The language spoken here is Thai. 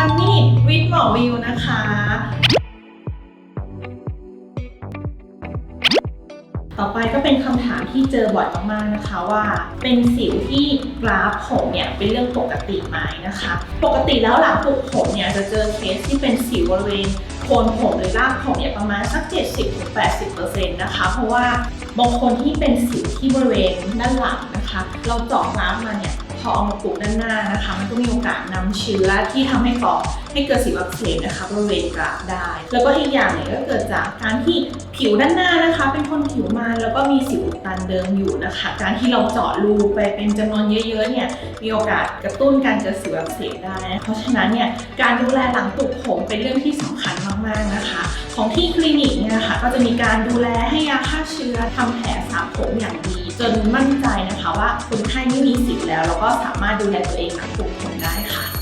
วันนี้วิทย์หมอวิวนะคะ ต่อไปก็เป็นคำถามที่เจอบ่อยมากๆนะคะว่า เป็นสิวที่กราฟผมเนี่ยเป็นเรื่องปกติไหมนะคะ ปกติแล้วหลังปลูกผมเนี่ยจะเจอเคสที่เป็นสิวบริเวณโคนผมหรือรากผมเนี่ยประมาณสัก 70-80%นะคะ เพราะว่าบางคนที่เป็นสิวที่บริเวณด้านหลังนะคะ เราเจาะกราฟมาเนี่ย พอเอามาปลูกด้านหน้านะคะ มันก็มีโอกาสนำเชื้อที่ทำให้ก่อให้เกิดสิวอักเสบนะคะบริเวณกราฟได้ แล้วก็อีกอย่างเนี่ยก็เกิดจากการที่ผิวด้านหน้านะคะ เป็นคนผิวมันแล้วก็มีสิวอุดตันเดิมอยู่นะคะ การที่เราเจาะรูไปเป็นจำนวนเยอะๆเนี่ยมีโอกาสกระตุ้นการเกิดสิวอักเสบได้ เพราะฉะนั้นเนี่ยการดูแลหลังปลูกผมเป็นเรื่องที่สำคัญมากๆนะคะ ของที่คลินิกเนี่ยนะคะก็จะมีการดูแลให้ยาฆ่าเชื้อทำแผลสระผมอย่างดี จนมั่นใจนะคะว่าคนไข้ไม่มีสิทธิ์แล้ว แล้วก็สามารถดูแลตัวเองหลังปลูกผมได้ค่ะ